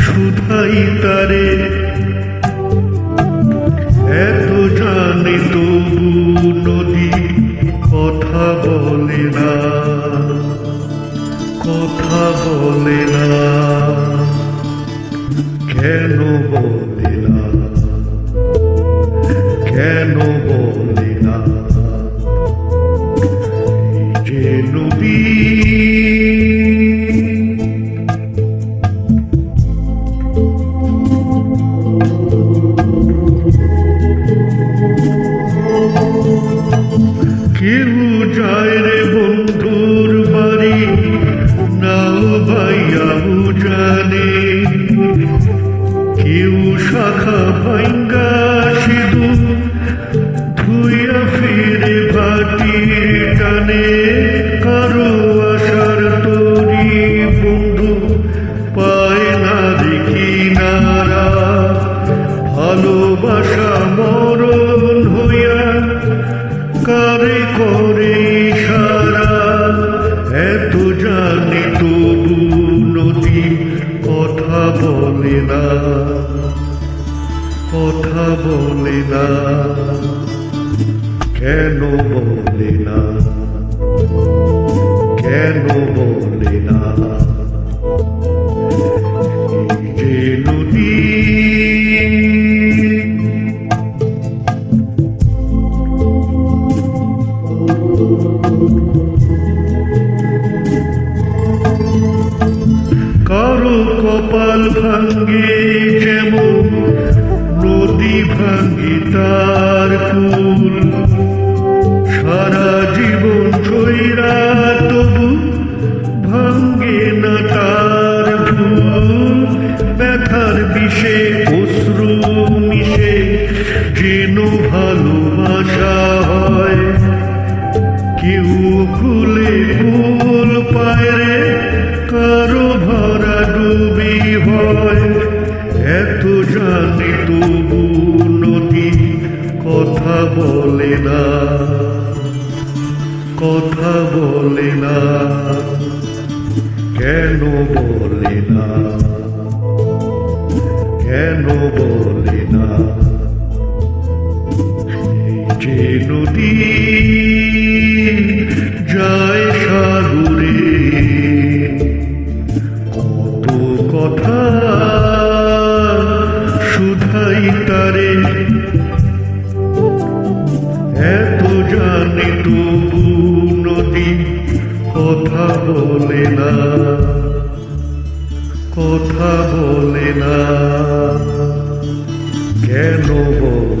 শুধাই তারে। এত জানে তবু নদী কথা বলে না, কথা বলে না। কেন বলে না? কেউ যায় রে বন্ধুর বাড়ি? নাও ভাইয়াও জানে কেউ শাখা ভাঙ্গা জানি তবু নদী কথা বলে না, কথা বলে না, কেন বলে না, কেন বলে না। নদী ভাঙ্গে তার কুল সারা জীবন ছইরা তবু ভাঙ্গে না তার ভুল ব্যথার বিষে, অশ্রু মিশে, যেন ভালোবাসা হয়। কেউ খুলে ফুল না কথা বলে না কেন বলে না কেন বলে না যে নদী যায় সাগরে, কত কথা শুধাই তারে তবু নদী কথা বলে না। কথা বলে না। কেন বলে?